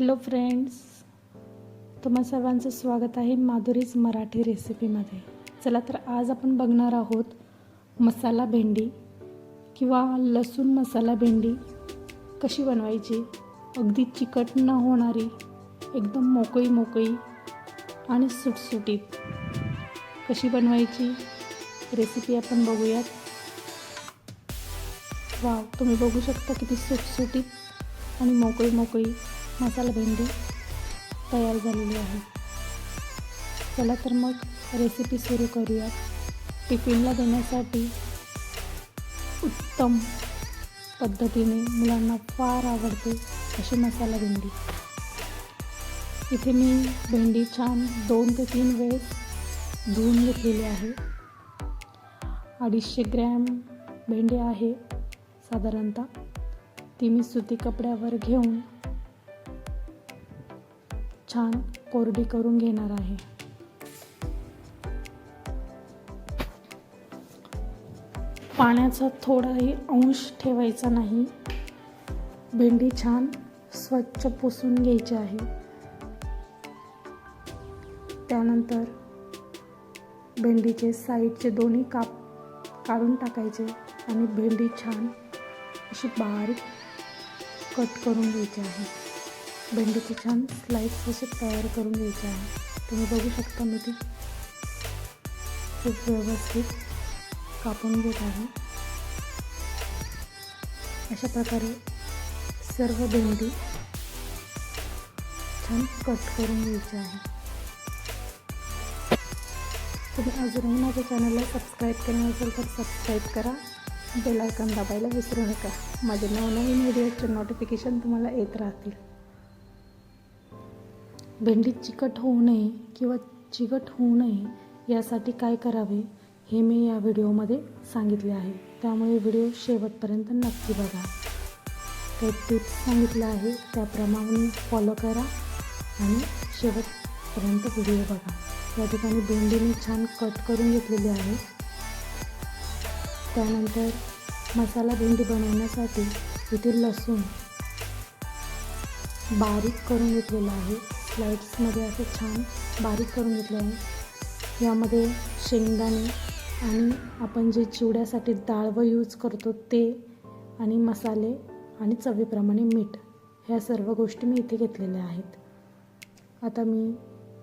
Hello friends तुम्हा सर्वांचं स्वागत आहे माधुरीज मराठी रेसिपीमध्ये. चला तर आज आपण बघणार आहोत मसाला भेंडी किंवा लसूण मसाला भेंडी कशी बनवायची अगदी चिकट न होणारी एकदम मोकळी मोकळी आणि सुटसुटीत कशी बनवायची रेसिपी आपण बघूयात. वाव तुम्ही बघू शकता किती सुटसुटीत आणि मोकळी मोकळी. मसाला भेंडी तयार झालेली आहे. चला तर मग रेसिपी सुरू करूयात. टिफिनला देण्यासाठी उत्तम पद्धतीने मुलांना फार आवडते अशी मसाला भेंडी. इथे मी भेंडी छान दोन ते तीन वेळेस धुवून घेतलेली आहे. अडीचशे ग्रॅम भेंडी आहे साधारणतः. ती मी सुती कपड्यावर घेऊन छान कोरडी करून घेणार आहे. पाण्याचा थोडाही अंश ठेवायचा नाही. भेंडी छान स्वच्छ पुसून घ्यायची आहे. त्यानंतर भेंडीचे साईडचे दोन्ही काप काढून टाकायचे आणि भेंडी छान अशी बारीक कट करून घ्यायची आहे. भेंडीचे छान स्लाइस असे तयार करून घ्यायचे आहे. तुम्ही बघू शकता मी ती खूप व्यवस्थित कापून घेत आहे. अशा प्रकारे सर्व भेंडी छान कट करून घ्यायची आहे. तुम्ही अजूनही माझ्या चॅनलला सबस्क्राईब केलं नसेल तर सबस्क्राईब करा. बेल आयकॉन दाबायला विसरू नका. माझे नवनवीन व्हिडिओचे नोटिफिकेशन तुम्हाला येत राहतील. भेंडी चिकट होऊ नये किंवा चिकट होऊ नये यासाठी काय करावे हे मी या व्हिडिओमध्ये सांगितले आहे. त्यामुळे व्हिडिओ शेवटपर्यंत नक्की बघा. काही टिप्स सांगितल्या आहे त्याप्रमाणे फॉलो करा आणि शेवटपर्यंत व्हिडिओ बघा. या ठिकाणी भेंडी मी छान कट करून घेतलेली आहे. त्यानंतर मसाला भेंडी बनवण्यासाठी इथे लसूण बारीक करून घेतलेलं आहे. स्लाइड्समध्ये असं छान बारीक करून घेतलं आहे. यामध्ये शेंगदाणे आणि आपण जे चिवड्यासाठी डाळवं यूज करतो ते आणि मसाले आणि चवीप्रमाणे मीठ ह्या सर्व गोष्टी मी इथे घेतलेल्या आहेत. आता मी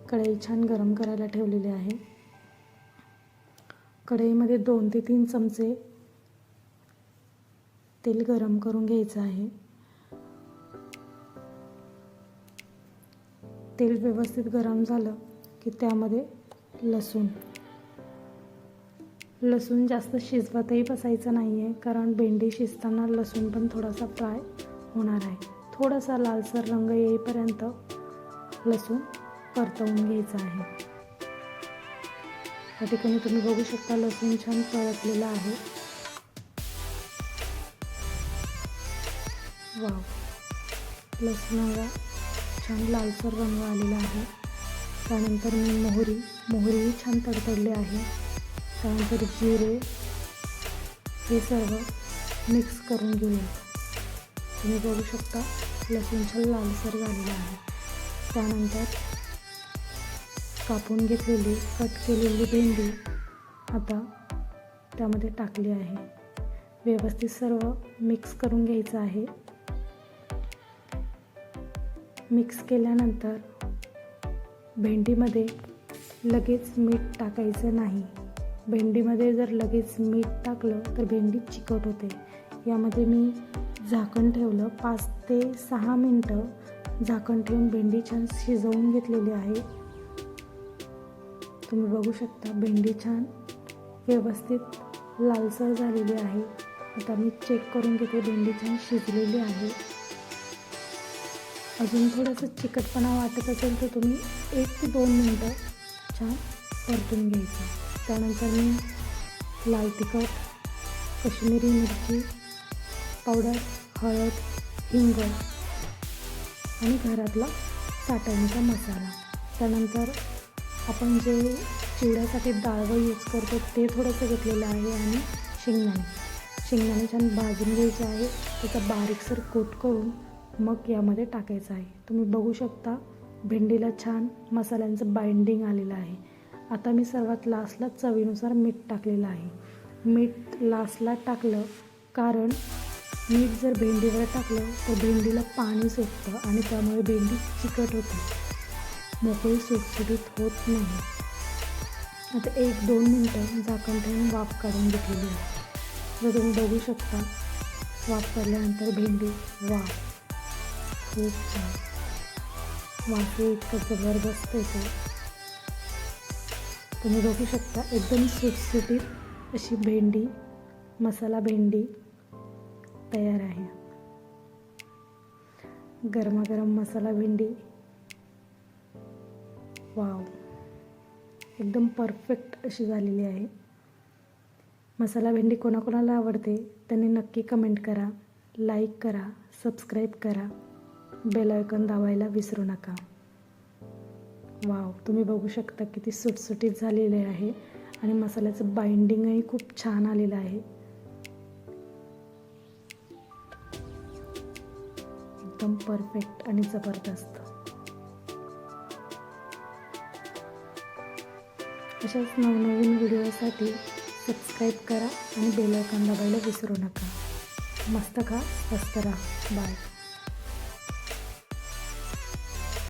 कढई छान गरम करायला ठेवलेली आहे. कढईमध्ये दोन ते तीन चमचे तेल गरम करून घ्यायचं आहे. तेल व्यवस्थित गरम झालं की त्यामध्ये लसूण. लसूण जास्त शिजवतही बसायचं नाही आहे कारण भेंडी शिजताना लसूण पण थोडासा फ्राय होणार आहे. थोडासा लालसर रंग येईपर्यंत लसूण परतवून घ्यायचा आहे. या ठिकाणी तुम्ही बघू शकता लसूण छान परतलेलं आहे. वाव. लसणाला छान लालसर रंग आलेला आहे. त्यानंतर मी मोहरी मोहरीही छान तडतडली आहे. त्यानंतर जिरे हे सर्व मिक्स करून घेऊया. तुम्ही बघू शकता लसूण छान लालसर झालेला आहे. त्यानंतर कापून घेतलेली कट केलेली भेंडी आता त्यामध्ये टाकली आहे. व्यवस्थित सर्व मिक्स करून घ्यायचं आहे. मिक्स केल्यानंतर भेंडीमध्ये लगेच मीठ टाकायचं नाही. भेंडीमध्ये जर लगेच मीठ टाकलं तर भेंडी चिकट होते. यामध्ये मी झाकण ठेवलं. पाच ते सहा मिनटं झाकण ठेवून भेंडी छान शिजवून घेतलेली आहे. तुम्ही बघू शकता भेंडी छान व्यवस्थित लालसर झालेली आहे. आता मी चेक करून घेते. भेंडी छान शिजलेली आहे. अजून थोडंसं चिकटपणा वाटत असेल तर तुम्ही एक ते दोन मिनटं छान परतून घ्यायचं. त्यानंतर मी लाल तिखट कश्मीरी मिरची पावडर हळद हिंग आणि घरातला साठवणीचा मसाला. त्यानंतर आपण जे चिवड्यासाठी डाळवं यूज करतो ते थोडंसं घेतलेलं आहे आणि शेंगदाणे. शेंगदाणे छान भाजून घ्यायचे आहे. त्याचा बारीकसर कोट करून मग यामध्ये टाकायचं आहे. तुम्ही बघू शकता भेंडीला छान मसाल्यांचं बाइंडिंग आलेलं आहे. आता मी सर्वात लास्टला चवीनुसार मीठ टाकलेलं आहे. मीठ लास्टला टाकलं कारण मीठ जर भेंडीवर टाकलं तर भेंडीला पाणी सुटतं आणि त्यामुळे भेंडी चिकट होते. मोकळी सुटसुटीत होत नाही. आता एक दोन मिनटं झाकण ठेवून वाफ काढून घेतलेली आहे. जर तुम्ही बघू शकता वाफ काढल्यानंतर भेंडी वाफ. खूप छान वाफे इतकं जबरदस्त येतो तुम्ही बघू शकता एकदम सुटसुटीत अशी भेंडी मसाला भेंडी तयार आहे. गरमागरम मसाला भेंडी. वाव. एकदम परफेक्ट अशी झालेली आहे. मसाला भेंडी कोणाकोणाला आवडते त्यांनी नक्की कमेंट करा लाईक करा सबस्क्राईब करा. बेल दाबायला विसरू नका. वाव तुम्ही बघू शकता किती सुटसुटीत झालेले आहे आणि मसाल्याचं बाइंडिंगही खूप छान आलेलं आहे. एकदम परफेक्ट आणि जबरदस्त. अशाच नवनवीन व्हिडिओसाठी सबस्क्राईब करा आणि बेल आयकॉन दाबायला विसरू नका. मस्त खा स्वस्त राहा. बाय